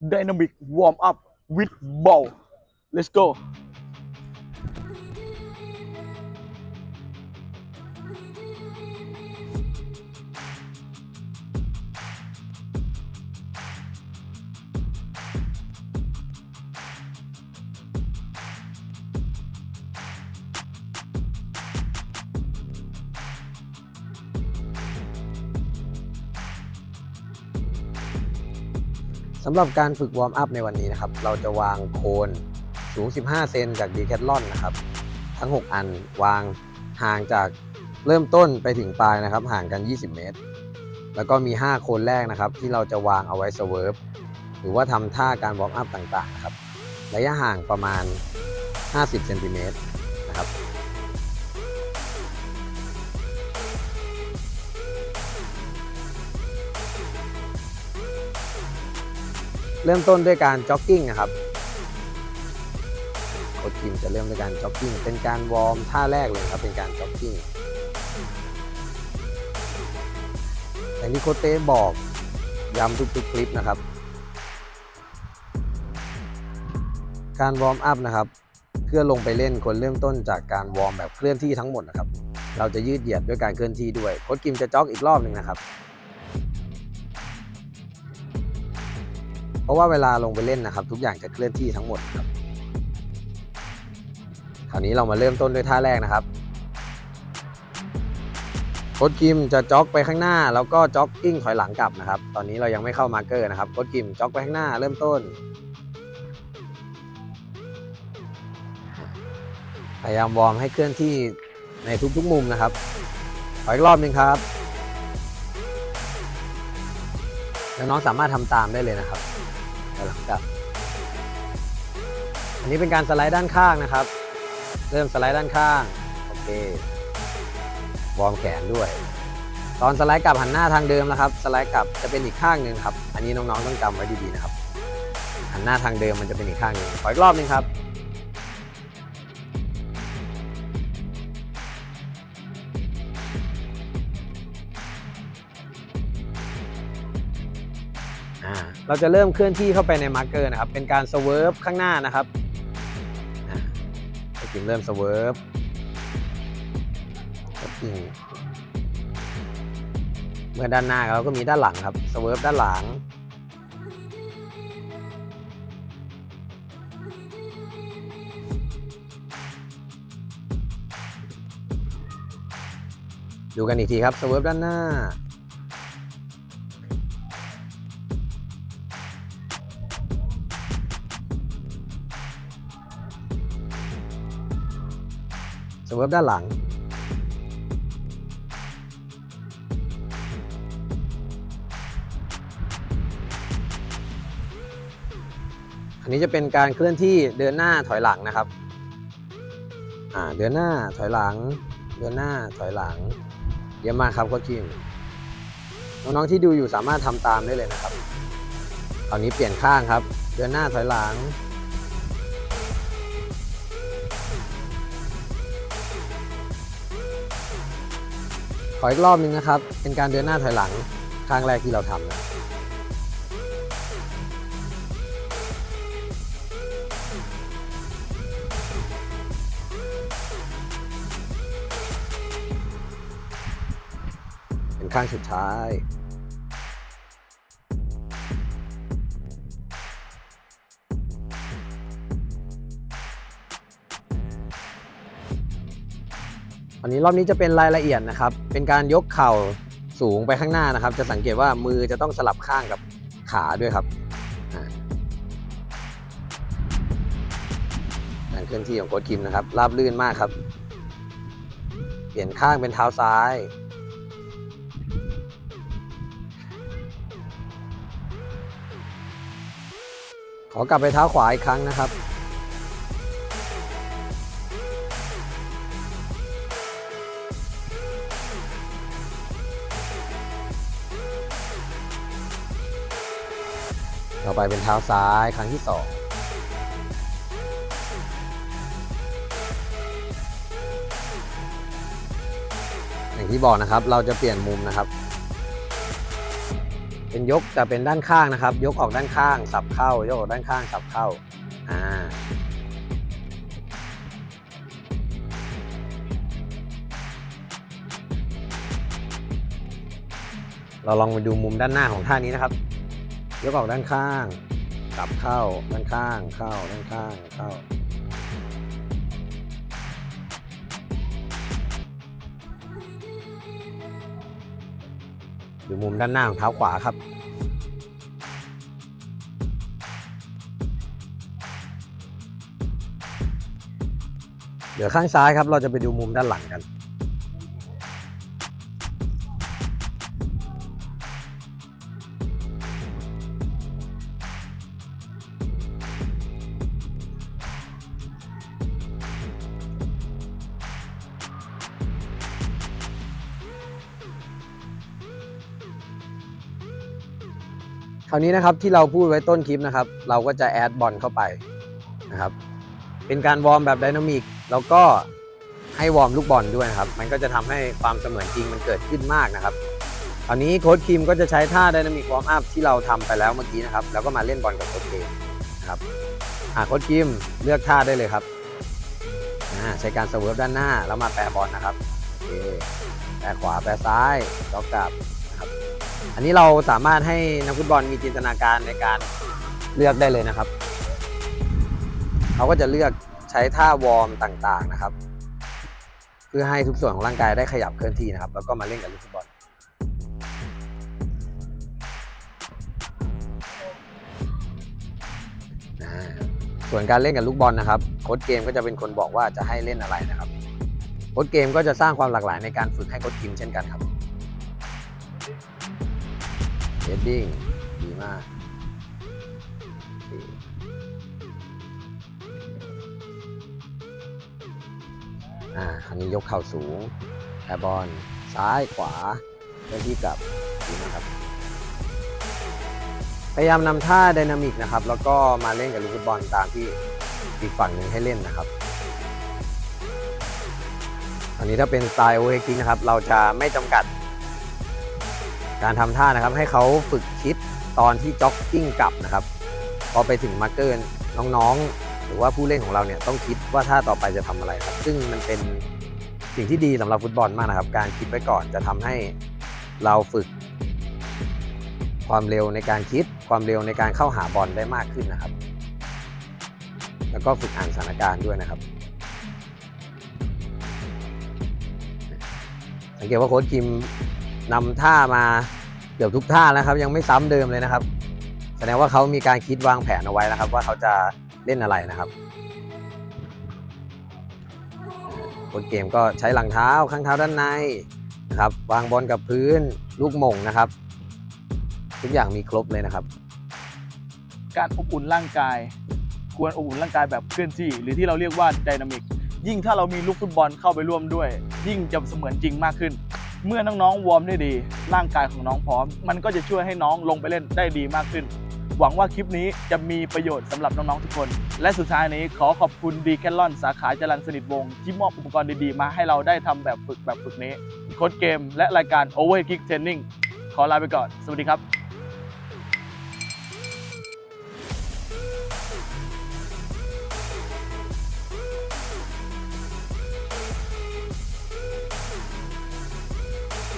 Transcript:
dynamic warm up with ball. Let's go สำหรับการฝึกวอร์มอัพในวันนี้นะครับ เราจะวางโคนสูง 15 เซนจากดีแคทลอนนะครับ ทั้ง 6 อันวางห่างจากเริ่มต้นไปถึงปลายนะครับ ห่างกัน 20 เมตร แล้วก็มี 5 โคนแรกนะครับ ที่เราจะวางเอาไว้สเวิร์ฟหรือว่าทำท่าการวอร์มอัพต่างๆนะครับ ระยะห่างประมาณ 50 เซนติเมตรนะครับ เริ่มต้นด้วยการจ็อกกิ้งนะครับโค้ชทีมจะเริ่มด้วยการจ็อกกิ้งเป็นการวอร์มท่าแรกเลยครับเป็นการจ็อกกิ้งอย่างที่โค้ชเต้บอกย้ำทุกๆคลิปนะครับ การวอร์มอัพนะครับเพื่อลงไปเล่นคนเริ่มต้นจากการวอร์มแบบเคลื่อนที่ทั้งหมดนะครับ เราจะยืดเหยียดด้วยการเคลื่อนที่ด้วยโค้ชกิมจะจ็อกอีกรอบหนึ่งนะครับ เพราะว่าเวลาลงไปเล่นนะครับ ทุกอย่างจะเคลื่อนที่ทั้งหมดครับคราวนี้เรามาเริ่มต้นด้วยท่าแรกนะครับโค้ชกิมจะจ็อกไปข้างหน้า แล้วก็จ็อกกิ้งถอยหลังกลับนะครับ ตอนนี้เรายังไม่เข้ามาร์เกอร์นะครับโค้ชกิมจ็อกไปข้างหน้าเริ่มต้น พยายามวอร์มให้เคลื่อนที่ในทุกๆมุมนะครับขออีกรอบหนึ่งครับแล้วน้องสามารถทำตามได้เลยนะครับ หลังกลับ อันนี้เป็นการสไลด์ด้านข้างนะครับ เริ่มสไลด์ด้านข้าง โอเควอร์มแขนด้วย ตอนสไลด์กลับหันหน้าทางเดิมนะครับ สไลด์กลับจะเป็นอีกข้างหนึ่งครับ อันนี้น้องๆต้องจำไว้ดีๆนะครับ หันหน้าทางเดิมมันจะเป็นอีกข้างหนึ่งขออีกรอบนึงครับ เราจะเริ่มเคลื่อนที่เข้าไปในมาร์กเกอร์นะครับ เป็นการสเวิร์ฟข้างหน้านะครับอ่าก็ถึงเริ่มสเวิร์ฟก็ถึงเมื่อด้านหน้าเราก็มีด้านหลังครับสเวิร์ฟด้านหลังดูกันอีกทีครับสเวิร์ฟด้านหน้า เวิร์ฟด้านหลัง อันนี้จะเป็นการเคลื่อนที่เดินหน้าถอยหลังนะครับ อ่าเดินหน้าถอยหลัง เดินหน้าถอยหลัง เยี่ยมมากครับโค้ชคิมน้องๆที่ดูอยู่สามารถทำตามได้เลยนะครับคราวนี้เปลี่ยนข้างครับ เดินหน้าถอยหลัง ออีกรอบหนึงนะครับ เป็นการเดินหน้าถอยหลังข้างแรกที่เราทำนะเป็นข้างสุดท้าย อันนี้รอบนี้จะเป็นรายละเอียดนะครับ เป็นการยกเข่าสูงไปข้างหน้านะครับ จะสังเกตว่ามือจะต้องสลับข้างกับขาด้วยครับการเคลื่อนที่ของโค้ชคิมนะครับ ราบลื่นมากครับ เปลี่ยนข้างเป็นเท้าซ้าย ขอกลับไปเท้าขวาอีกครั้งนะครับ ต่อไปเป็นเท้าซ้ายครั้งที่สองอย่างที่บอกนะครับ เราจะเปลี่ยนมุมนะครับ เป็นยกแต่เป็นด้านข้างนะครับ ยกออกด้านข้าง สับเข้า ยกออกด้านข้าง สับเข้า อ่าเราลองไปดูมุมด้านหน้าของท่านี้นะครับ ยกออกด้านข้างสับเข้าด้านข้าง เข้าด้านข้าง เข้าดูมุมด้านหน้าของเท้าขวาครับเดี๋ยวข้างซ้ายครับ เราจะไปดูมุมด้านหลังกัน ราวนี้นะครับที่เราพูดไว้ต้นคลิปนะครับ เราก็จะแอดบอลเข้าไปนะครับ เป็นการวอร์มแบบไดนามิกแล้วก็ให้วอร์มลูกบอลด้วยนะครับ มันก็จะทำให้ความเสมือนจริงมันเกิดขึ้นมากนะครับคราวนี้โค้ชคิมก็จะใช้ท่าไดนามิกวอร์มอัพที่เราทำไปแล้วเมื่อกี้นะครับ แล้วก็มาเล่นบอลกับโค้ชเกมนะครับอ่าโค้ชคิมเลือกท่าได้เลยครับอ่าใช้การสเวิร์ฟด้านหน้าแล้วมาแปรบอลนะครับโอเคแปรขวาแปรซ้ายล็อกกลับนะครับ อันนี้เราสามารถให้นักฟุตบอลมีจินตนาการในการเลือกได้เลยนะครับ เขาก็จะเลือกใช้ท่าวอร์มต่างๆนะครับ เพื่อให้ทุกส่วนของร่างกายได้ขยับเคลื่อนที่นะครับ แล้วก็มาเล่นกับลูกฟุตบอลส่วนการเล่นกับลูกบอลนะครับโค้ชเกมก็จะเป็นคนบอกว่าจะให้เล่นอะไรนะครับโค้ชเกมก็จะสร้างความหลากหลายในการฝึกให้โค้ชทีมเช่นกันครับ เฮดดิ้งดีมากอ่าอันนี้ยกเข่าสูงแอร์บอลซ้ายขวาเพื่อที่กลับดีนะครับพยายามนำท่าไดนามิกนะครับ แล้วก็มาเล่นกับลูกฟุตบอลตามที่อีกฝั่งหนึ่งให้เล่นนะครับ อันนี้ถ้าเป็นสไตล์โอเฮกินะครับ เราจะไม่จำกัด การทำท่านะครับให้เขาฝึกคิดตอนที่จ็อกกิ้งกลับนะครับ พอไปถึงมาร์เกอร์น้องๆ หรือว่าผู้เล่นของเราเนี่ยต้องคิดว่าท่าต่อไปจะทำอะไรครับ ซึ่งมันเป็นสิ่งที่ดีสำหรับฟุตบอลมากนะครับ การคิดไว้ก่อนจะทำให้เราฝึก ความเร็วในการคิดความเร็วในการเข้าหาบอลได้มากขึ้นนะครับ แล้วก็ฝึกอ่านสถานการณ์ด้วยนะครับสังเกตว่าโค้ชคิม นำท่ามาเกือบทุกท่าแล้วครับ ยังไม่ซ้ำเดิมเลยนะครับ แสดงว่าเขามีการคิดวางแผนเอาไว้นะครับ ว่าเขาจะเล่นอะไรนะครับค้ชเกมก็ใช้หลังเท้าข้างเท้าด้านในนะครับ วางบอลกับพื้นลูกหม่งนะครับ ทุกอย่างมีครบเลยนะครับ การอบอุ่นร่างกาย ควรอบอุ่นร่างกายแบบเคลื่อนที่ หรือที่เราเรียกว่าไดนามิกยิ่งถ้าเรามีลูกฟุตบอลเข้าไปร่วมด้วย ยิ่งจะเสมือนจริงมากขึ้น เมื่อน้องๆวอร์มได้ดี ร่างกายของน้องพร้อม มันก็จะช่วยให้น้องลงไปเล่นได้ดีมากขึ้น หวังว่าคลิปนี้จะมีประโยชน์สำหรับน้องๆทุกคน และสุดท้ายนี้ขอขอบคุณดีแคลอนสาขาจรัญสนิทวงศ์ที่มอบอุปกรณ์ดีๆ มาให้เราได้ทำแบบฝึกแบบฝึกนี้โค้ดเกม และรายการ Over Kick Training ขอลาไปก่อน สวัสดีครับ